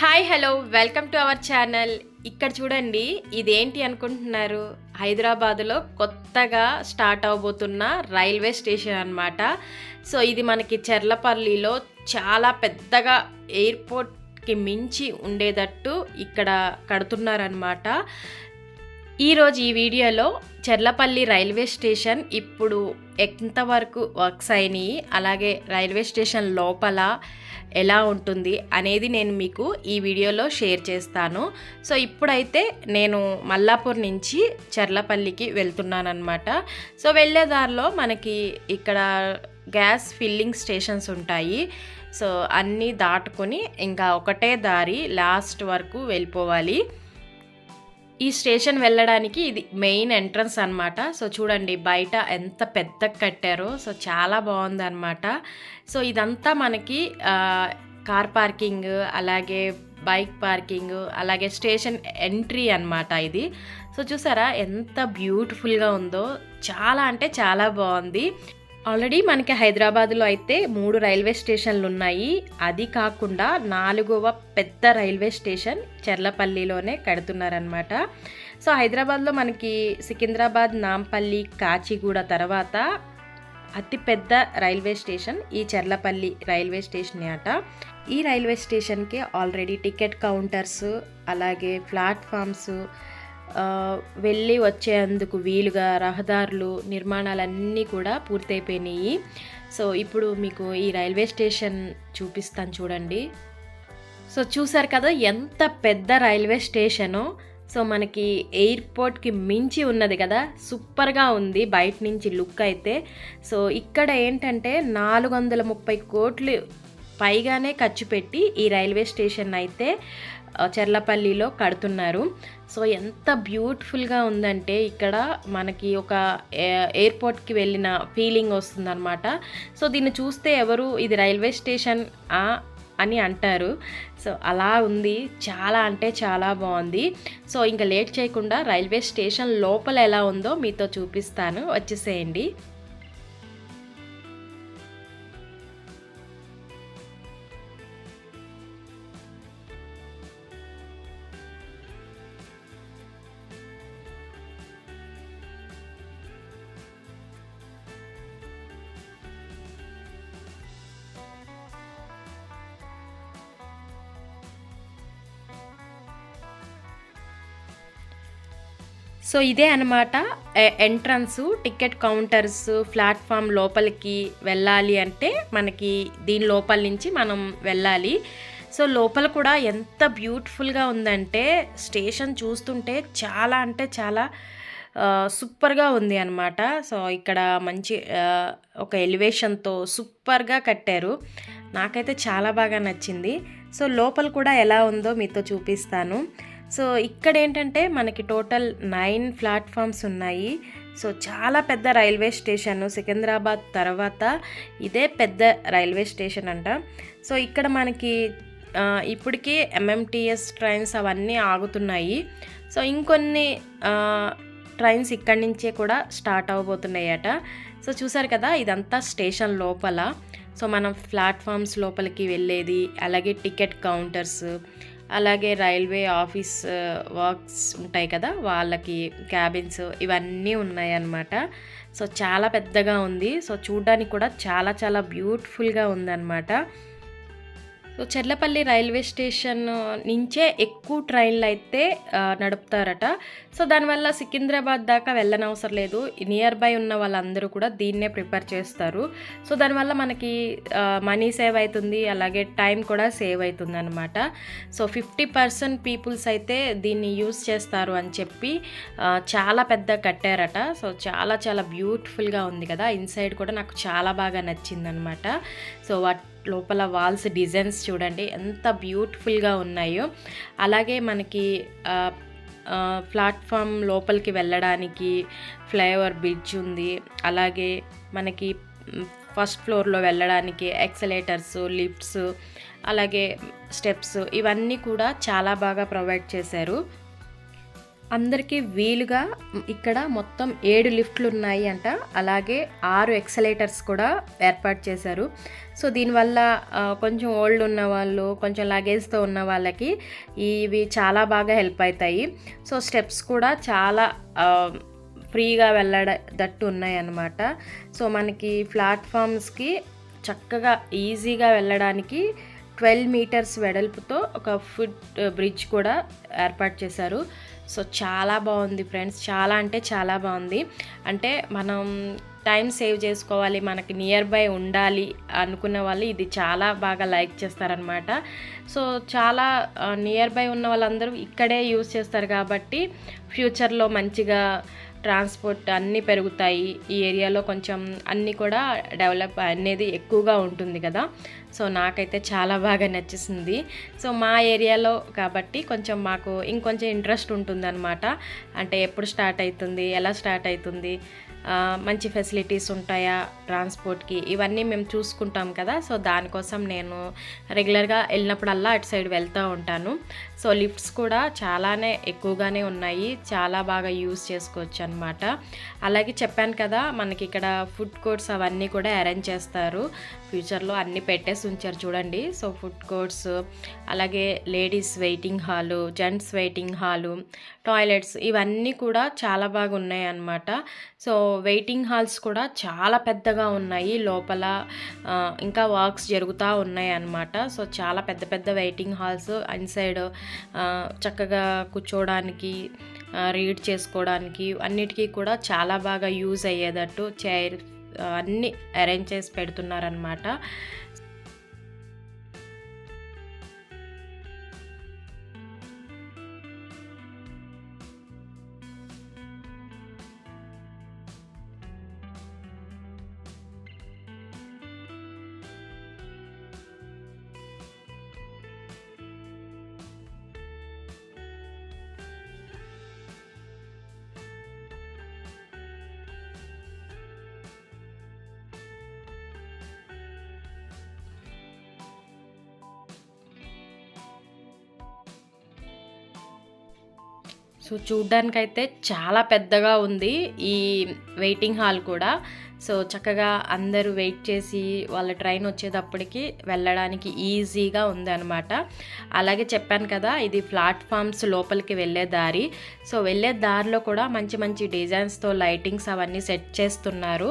Hi hello. Welcome to our channel. ఇక్కడ చూడండి ఇదేంటి అనుకుంటున్నారు? హైదరాబాద్లో కొత్తగా స్టార్ట్ అవబోతున్న రైల్వే స్టేషన్ అనమాట సో ఇది మనకి చెర్లపల్లిలో చాలా పెద్దగా ఎయిర్పోర్ట్కి మించి ఉండేటట్టు ఇక్కడ కడుతున్నారనమాట ఈరోజు ఈ వీడియోలో చెర్లపల్లి రైల్వే స్టేషన్ ఇప్పుడు ఎంతవరకు వర్క్స్ అయినాయి అలాగే రైల్వే స్టేషన్ లోపల ఎలా ఉంటుంది అనేది నేను మీకు ఈ వీడియోలో షేర్ చేస్తాను. సో ఇప్పుడైతే నేను మల్లాపూర్ నుంచి చెర్లపల్లికి వెళ్తున్నానమాట సో వెళ్ళే దారిలో మనకి ఇక్కడ గ్యాస్ ఫిల్లింగ్ స్టేషన్స్ ఉంటాయి. సో అన్నీ దాటుకొని ఇంకా ఒకటే దారి లాస్ట్ వరకు వెళ్ళిపోవాలి. ఈ స్టేషన్ వెళ్ళడానికి ఇది మెయిన్ ఎంట్రన్స్ అనమాట సో చూడండి బయట ఎంత పెద్ద కట్టారో. సో చాలా బాగుంది అనమాట సో ఇదంతా మనకి కార్ పార్కింగ్ అలాగే బైక్ పార్కింగ్ అలాగే స్టేషన్ ఎంట్రీ అన్నమాట ఇది. సో చూసారా ఎంత బ్యూటిఫుల్గా ఉందో. చాలా అంటే చాలా బాగుంది. ఆల్రెడీ మనకి హైదరాబాద్లో అయితే మూడు రైల్వే స్టేషన్లు ఉన్నాయి. అది కాకుండా నాలుగవ పెద్ద రైల్వే స్టేషన్ చెర్లపల్లిలోనే కడుతున్నారనమాట సో హైదరాబాద్లో మనకి సికింద్రాబాద్ నాంపల్లి కాచిగూడ తర్వాత అతిపెద్ద రైల్వే స్టేషన్ ఈ చెర్లపల్లి రైల్వే స్టేషన్ అట. ఈ రైల్వే స్టేషన్కి ఆల్రెడీ టికెట్ కౌంటర్స్ అలాగే ప్లాట్ఫామ్స్ వెళ్ళి వచ్చేందుకు వీలుగా రహదారులు నిర్మాణాలన్నీ కూడా పూర్తయిపోయినాయి. సో ఇప్పుడు మీకు ఈ రైల్వే స్టేషన్ చూపిస్తాను చూడండి. సో చూసారు కదా ఎంత పెద్ద రైల్వే స్టేషను. సో మనకి ఎయిర్పోర్ట్కి మించి ఉన్నది కదా సూపర్గా ఉంది బయట నుంచి లుక్ అయితే. సో ఇక్కడ ఏంటంటే నాలుగు వందల ముప్పై కోట్లు పైగానే ఖర్చు పెట్టి ఈ రైల్వే స్టేషన్ అయితే చెర్లపల్లిలో కడుతున్నారు. సో ఎంత బ్యూటిఫుల్గా ఉందంటే ఇక్కడ మనకి ఒక ఏ- ఎయిర్పోర్ట్కి వెళ్ళిన ఫీలింగ్ వస్తుందన్నమాట. సో దీన్ని చూస్తే ఎవరు ఇది రైల్వే స్టేషన్ ఆ అని అంటారు. సో అలా ఉంది. చాలా అంటే చాలా బాగుంది. సో ఇంకా లేట్ చేయకుండా రైల్వే స్టేషన్ లోపల ఎలా ఉందో మీతో చూపిస్తాను. వచ్చేసేయండి. సో ఇదే అనమాట ఎంట్రన్స్ టికెట్ కౌంటర్స్ ప్లాట్ఫామ్ లోపలికి వెళ్ళాలి అంటే మనకి దీని లోపల నుంచి మనం వెళ్ళాలి. సో లోపల కూడా ఎంత బ్యూటిఫుల్గా ఉందంటే స్టేషన్ చూస్తుంటే చాలా అంటే చాలా సూపర్గా ఉంది అనమాట సో ఇక్కడ మంచి ఒక ఎలివేషన్తో సూపర్గా కట్టారు. నాకైతే చాలా బాగా నచ్చింది. సో లోపల కూడా ఎలా ఉందో మీతో చూపిస్తాను. సో ఇక్కడ ఏంటంటే మనకి టోటల్ నైన్ ప్లాట్ఫామ్స్ ఉన్నాయి. సో చాలా పెద్ద రైల్వే స్టేషన్ సికింద్రాబాద్ తర్వాత ఇదే పెద్ద రైల్వే స్టేషన్ అంట. సో ఇక్కడ మనకి ఇప్పటికీ ఎంఎంటీఎస్ ట్రైన్స్ అవన్నీ ఆగుతున్నాయి. సో ఇంకొన్ని ట్రైన్స్ ఇక్కడి నుంచే కూడా స్టార్ట్ అవ్వబోతున్నాయట సో చూసారు కదా ఇదంతా స్టేషన్ లోపల. సో మనం ప్లాట్ఫామ్స్ లోపలికి వెళ్ళేది అలాగే టికెట్ కౌంటర్స్ అలాగే రైల్వే ఆఫీస్ వర్క్స్ ఉంటాయి కదా వాళ్ళకి క్యాబిన్స్ ఇవన్నీ ఉన్నాయన్నమాట. సో చాలా పెద్దగా ఉంది. సో చూడడానికి కూడా చాలా చాలా బ్యూటిఫుల్గా ఉందన్నమాట. సో చెర్లపల్లి రైల్వే స్టేషన్ నుంచే ఎక్కువ ట్రైన్లు అయితే నడుపుతారట. సో దానివల్ల సికింద్రాబాద్ దాకా వెళ్ళనవసరం లేదు. నియర్ బై ఉన్న వాళ్ళందరూ కూడా దీన్నే ప్రిపేర్ చేస్తారు. సో దానివల్ల మనకి మనీ సేవ్ అవుతుంది అలాగే టైం కూడా సేవ్ అవుతుంది అనమాట సో ఫిఫ్టీ పర్సెంట్ పీపుల్స్ అయితే దీన్ని యూస్ చేస్తారు అని చెప్పి చాలా పెద్ద కట్టారట. సో చాలా చాలా బ్యూటిఫుల్గా ఉంది కదా. ఇన్సైడ్ కూడా నాకు చాలా బాగా నచ్చిందనమాట సో వాట్ లోపల వాల్స్ డిజైన్స్ చూడండి ఎంత బ్యూటిఫుల్గా ఉన్నాయో. అలాగే మనకి ప్లాట్ఫామ్ లోపలికి వెళ్ళడానికి ఫ్లైఓవర్ బ్రిడ్జ్ ఉంది. అలాగే మనకి ఫస్ట్ ఫ్లోర్లో వెళ్ళడానికి ఎక్సలేటర్స్ లిఫ్ట్స్ అలాగే స్టెప్స్ ఇవన్నీ కూడా చాలా బాగా ప్రొవైడ్ చేశారు. అందరికీ వీలుగా ఇక్కడ మొత్తం ఏడు లిఫ్ట్లు ఉన్నాయి అంట. అలాగే ఆరు ఎక్సలేటర్స్ కూడా ఏర్పాటు చేశారు. సో దీనివల్ల కొంచెం ఓల్డ్ ఉన్న వాళ్ళు కొంచెం లగేజ్తో ఉన్న వాళ్ళకి ఇవి చాలా బాగా హెల్ప్ అవుతాయి సో స్టెప్స్ కూడా చాలా ఫ్రీగా వెళ్ళడట్టు ఉన్నాయన్నమాట. సో మనకి ప్లాట్ఫామ్స్కి చక్కగా ఈజీగా వెళ్ళడానికి ట్వెల్వ్ మీటర్స్ వెడల్పుతో ఒక ఫుట్ బ్రిడ్జ్ కూడా ఏర్పాటు చేశారు. సో చాలా బాగుంది ఫ్రెండ్స్. చాలా అంటే చాలా బాగుంది. అంటే మనం టైం సేవ్ చేసుకోవాలి మనకి నియర్ బై ఉండాలి అనుకున్న వాళ్ళు ఇది చాలా బాగా లైక్ చేస్తారనమాట సో చాలా నియర్ బై ఉన్న వాళ్ళందరూ ఇక్కడే యూస్ చేస్తారు కాబట్టి ఫ్యూచర్లో మంచిగా ట్రాన్స్పోర్ట్ అన్నీ పెరుగుతాయి. ఈ ఏరియాలో కొంచెం అన్నీ కూడా డెవలప్ అనేది ఎక్కువగా ఉంటుంది కదా. సో నాకైతే చాలా బాగా నచ్చేసింది. సో మా ఏరియాలో కాబట్టి కొంచెం మాకు ఇంకొంచెం ఇంట్రెస్ట్ ఉంటుందన్నమాట. అంటే ఎప్పుడు స్టార్ట్ అవుతుంది ఎలా స్టార్ట్ అవుతుంది మంచి ఫెసిలిటీస్ ఉంటాయా ట్రాన్స్పోర్ట్కి ఇవన్నీ మేము చూసుకుంటాం కదా. సో దానికోసం నేను రెగ్యులర్గా వెళ్ళినప్పుడల్లా అటు సైడ్ వెళ్తూ ఉంటాను. సో లిఫ్ట్స్ కూడా చాలానే ఎక్కువగానే ఉన్నాయి. చాలా బాగా యూస్ చేసుకోవచ్చు అనమాట అలాగే చెప్పాను కదా మనకి ఇక్కడ ఫుడ్ కోర్ట్స్ అవన్నీ కూడా అరేంజ్ చేస్తారు. ఫ్యూచర్లో అన్నీ పెట్టేసి ఉంచారు చూడండి. సో ఫుడ్ కోర్ట్స్ అలాగే ladies waiting hall gents waiting hall toilets ఇవన్నీ కూడా చాలా బాగా ఉన్నాయి అన్నమాట. సో వెయిటింగ్ హాల్స్ కూడా చాలా పెద్దగా ఉన్నాయి. లోపల ఇంకా వర్క్స్ జరుగుతూ ఉన్నాయి అన్నమాట. సో చాలా పెద్ద పెద్ద వెయిటింగ్ హాల్స్ ఇన్సైడ్ చక్కగా కూర్చోవడానికి రీడ్ చేసుకోవడానికి అన్నిటికీ కూడా చాలా బాగా యూజ్ అయ్యేటట్టు చైర్ అన్నీ అరేంజ్ చేసి పెడుతున్నారనమాట సో చూడ్డానికైతే చాలా పెద్దగా ఉంది. ఈ వెయిటింగ్ హాల్ కూడా. సో చక్కగా అందరూ వెయిట్ చేసి వాళ్ళ ట్రైన్ వచ్చేటప్పటికి వెళ్ళడానికి ఈజీగా ఉందన్నమాట. అలాగే చెప్పాను కదా ఇది ప్లాట్ఫామ్స్ లోపలికి వెళ్ళే దారి. సో వెళ్ళే దారిలో కూడా మంచి మంచి డిజైన్స్తో లైటింగ్స్ అవన్నీ సెట్ చేస్తున్నారు.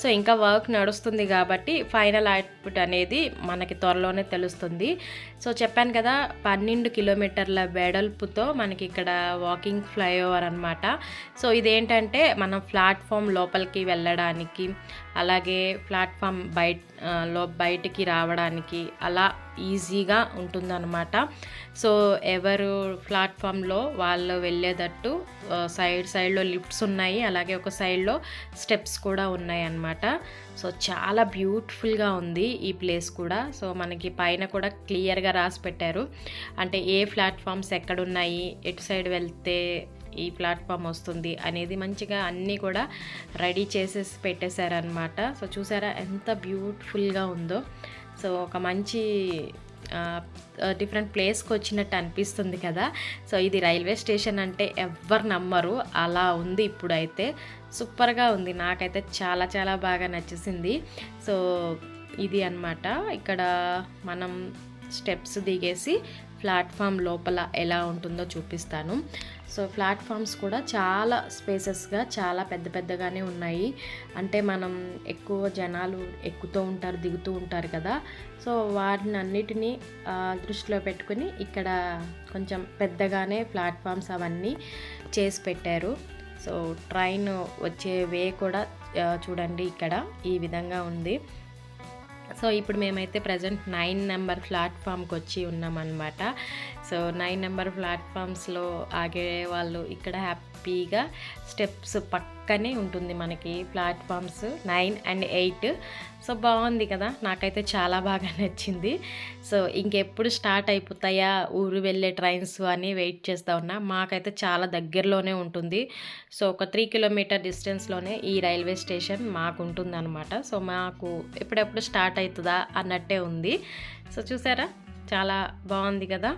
సో ఇంకా వర్క్ నడుస్తుంది కాబట్టి ఫైనల్ అవుట్పుట్ అనేది మనకి త్వరలోనే తెలుస్తుంది. సో చెప్పాను కదా పన్నెండు కిలోమీటర్ల వెడల్పుతో మనకి ఇక్కడ వాకింగ్ ఫ్లైఓవర్ అనమాట సో ఇదేంటంటే మనం ప్లాట్ఫామ్ లోపలికి వెళ్ళడానికి అలాగే ప్లాట్ఫామ్ బయట లో బయటికి రావడానికి అలా ఈజీగా ఉంటుందన్నమాట. సో ఎవరు ప్లాట్ఫామ్లో వాళ్ళు వెళ్ళేటట్టు సైడ్ సైడ్లో లిఫ్ట్స్ ఉన్నాయి అలాగే ఒక సైడ్లో స్టెప్స్ కూడా ఉన్నాయి అన్నమాట సో చాలా బ్యూటిఫుల్గా ఉంది ఈ ప్లేస్ కూడా. సో మనకి పైన కూడా క్లియర్గా రాసి పెట్టారు. అంటే ఏ ప్లాట్ఫామ్స్ ఎక్కడున్నాయి ఎటు సైడ్ వెళ్తే ఈ ప్లాట్ఫామ్ వస్తుంది అనేది మంచిగా అన్నీ కూడా రెడీ చేసేసి పెట్టేశారనమాట సో చూసారా ఎంత బ్యూటిఫుల్గా ఉందో. సో ఒక మంచి డిఫరెంట్ ప్లేస్కి వచ్చినట్టు అనిపిస్తుంది కదా. సో ఇది రైల్వే స్టేషన్ అంటే ఎవ్వరు నమ్మరు. అలా ఉంది ఇప్పుడైతే. సూపర్గా ఉంది. నాకైతే చాలా చాలా బాగా నచ్చేసింది. సో ఇది అన్నమాట. ఇక్కడ మనం స్టెప్స్ దిగేసి ప్లాట్ఫామ్ లోపల ఎలా ఉంటుందో చూపిస్తాను. సో ప్లాట్ఫామ్స్ కూడా చాలా స్పేసెస్గా చాలా పెద్ద పెద్దగానే ఉన్నాయి. అంటే మనం ఎక్కువ జనాలు ఎక్కుతూ ఉంటారు దిగుతూ ఉంటారు కదా. సో వాటిని అన్నిటినీ దృష్టిలో పెట్టుకుని ఇక్కడ కొంచెం పెద్దగానే ప్లాట్ఫామ్స్ అవన్నీ చేసి పెట్టారు. సో ట్రైన్ వచ్చే వే కూడా చూడండి ఇక్కడ ఈ విధంగా ఉంది. సో ఇప్పుడు మేమైతే ప్రజెంట్ నైన్ నెంబర్ ప్లాట్ఫామ్కి వచ్చి ఉన్నామన్నమాట. సో నైన్ నెంబర్ ప్లాట్ఫామ్స్లో ఆగే వాళ్ళు ఇక్కడ హ్యాపీగా స్టెప్స్ పక్కనే ఉంటుంది మనకి platforms nine and eight. So బాగుంది కదా నాకైతే చాలా బాగా నచ్చింది. సో ఇంకెప్పుడు స్టార్ట్ అయిపోతాయా ఊరు వెళ్ళే ట్రైన్స్ అని వెయిట్ చేస్తూ ఉన్నా. మాకైతే చాలా దగ్గరలోనే ఉంటుంది. సో ఒక త్రీ కిలోమీటర్ డిస్టెన్స్లోనే ఈ రైల్వే స్టేషన్ మాకు ఉంటుందన్నమాట సో మాకు ఎప్పుడెప్పుడు స్టార్ట్ అవుతుందా అన్నట్టే ఉంది. సో చూసారా చాలా బాగుంది కదా.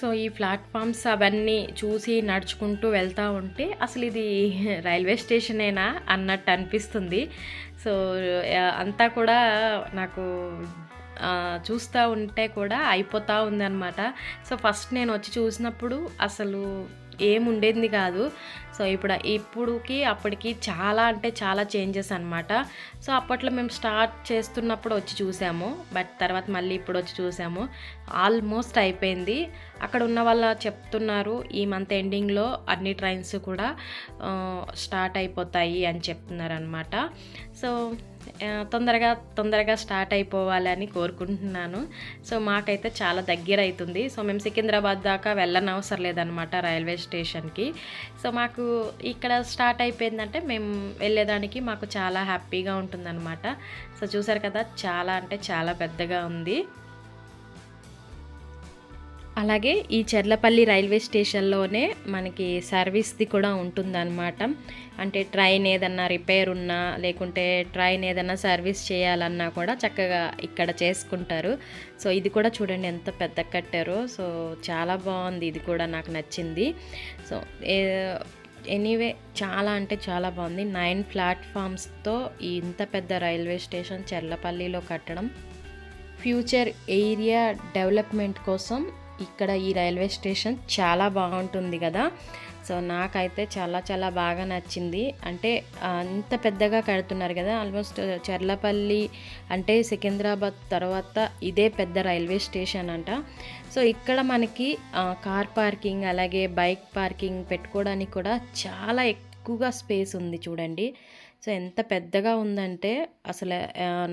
సో ఈ ప్లాట్ఫామ్స్ అవన్నీ చూసి నడుచుకుంటూ వెళ్తూ ఉంటే అసలు ఇది రైల్వే స్టేషనేనా అన్నట్టు అనిపిస్తుంది. సో అంతా కూడా నాకు చూస్తూ ఉంటే కూడా అయిపోతూ ఉందన్నమాట. సో ఫస్ట్ నేను వచ్చి చూసినప్పుడు అసలు ఏముండేది కాదు. సో ఇప్పుడు ఇప్పుడుకి అప్పటికి చాలా అంటే చాలా చేంజెస్ అనమాట సో అప్పట్లో మేము స్టార్ట్ చేస్తున్నప్పుడు వచ్చి చూసాము. బట్ తర్వాత మళ్ళీ ఇప్పుడు వచ్చి చూసాము. ఆల్మోస్ట్ అయిపోయింది. అక్కడ ఉన్న వాళ్ళ చెప్తున్నారు ఈ మంత్ ఎండింగ్లో అన్ని ట్రైన్స్ కూడా స్టార్ట్ అయిపోతాయి అని చెప్తున్నారు అనమాట సో తొందరగా తొందరగా స్టార్ట్ అయిపోవాలని కోరుకుంటున్నాను. సో మాకైతే చాలా దగ్గర అవుతుంది సో మేము సికింద్రాబాద్ దాకా వెళ్ళనవసరం లేదనమాట రైల్వే స్టేషన్కి. సో మాకు ఇక్కడ స్టార్ట్ అయిపోయిందంటే మేము వెళ్ళేదానికి మాకు చాలా హ్యాపీగా ఉంటుందన్నమాట. సో చూసారు కదా చాలా అంటే చాలా పెద్దగా ఉంది. అలాగే ఈ చెర్లపల్లి రైల్వే స్టేషన్లోనే మనకి సర్వీస్ది కూడా ఉంటుందన్నమాట. అంటే ట్రైన్ ఏదన్నా రిపేర్ ఉన్నా లేకుంటే ట్రైన్ ఏదన్నా సర్వీస్ చేయాలన్నా కూడా చక్కగా ఇక్కడ చేసుకుంటారు. సో ఇది కూడా చూడండి ఎంత పెద్ద కట్టారో. సో చాలా బాగుంది. ఇది కూడా నాకు నచ్చింది. సో ఎనీవే చాలా అంటే చాలా బాగుంది. నైన్ ప్లాట్ఫామ్స్తో ఇంత పెద్ద రైల్వే స్టేషన్ చెర్లపల్లిలో కట్టడం. ఫ్యూచర్ ఏరియా డెవలప్మెంట్ కోసం ఇక్కడ ఈ రైల్వే స్టేషన్ చాలా బాగుంటుంది కదా. సో నాకైతే చాలా చాలా బాగా నచ్చింది. అంటే అంత పెద్దగా కడుతున్నారు కదా ఆల్మోస్ట్ చర్లపల్లి అంటే సికింద్రాబాద్ తర్వాత ఇదే పెద్ద రైల్వే స్టేషన్ అంట. సో ఇక్కడ మనకి కార్ పార్కింగ్ అలాగే బైక్ పార్కింగ్ పెట్టుకోవడానికి కూడా చాలా ఎక్కువగా స్పేస్ ఉంది చూడండి. సో ఎంత పెద్దగా ఉందంటే అసలు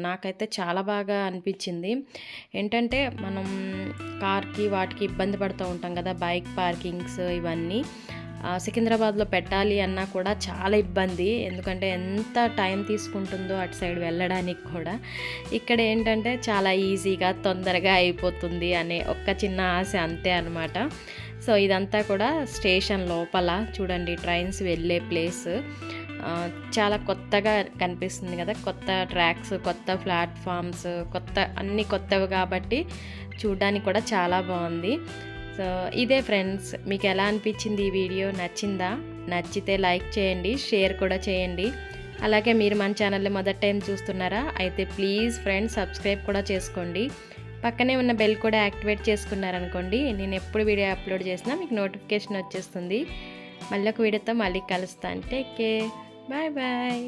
నాకైతే చాలా బాగా అనిపించింది. ఏంటంటే మనం కార్కి వాటికి ఇబ్బంది పడుతూ ఉంటాం కదా బైక్ పార్కింగ్స్ ఇవన్నీ. సికింద్రాబాద్లో పెట్టాలి అన్నా కూడా చాలా ఇబ్బంది. ఎందుకంటే ఎంత టైం తీసుకుంటుందో అటు సైడ్ వెళ్ళడానికి కూడా. ఇక్కడ ఏంటంటే చాలా ఈజీగా తొందరగా అయిపోతుంది అనే ఒక్క చిన్న ఆశ అంతే అనమాట సో ఇదంతా కూడా స్టేషన్ లోపల చూడండి ట్రైన్స్ వెళ్ళే ప్లేస్. చాలా కొత్తగా కనిపిస్తుంది కదా కొత్త ట్రాక్స్ కొత్త ప్లాట్ఫామ్స్ కొత్త అన్నీ కొత్తవి కాబట్టి చూడ్డానికి కూడా చాలా బాగుంది. సో ఇదే ఫ్రెండ్స్ మీకు ఎలా అనిపించింది ఈ వీడియో? నచ్చిందా? నచ్చితే లైక్ చేయండి షేర్ కూడా చేయండి. అలాగే మీరు మన ఛానల్ని మొదటి టైం చూస్తున్నారా? అయితే ప్లీజ్ ఫ్రెండ్స్ సబ్స్క్రైబ్ కూడా చేసుకోండి. పక్కనే ఉన్న బెల్ కూడా యాక్టివేట్ చేసుకున్నారనుకోండి నేను ఎప్పుడు వీడియో అప్లోడ్ చేసినా మీకు నోటిఫికేషన్ వచ్చేస్తుంది. మళ్ళీ ఒక వీడియోతో మళ్ళీ కలుస్తాను. Take okay bye bye.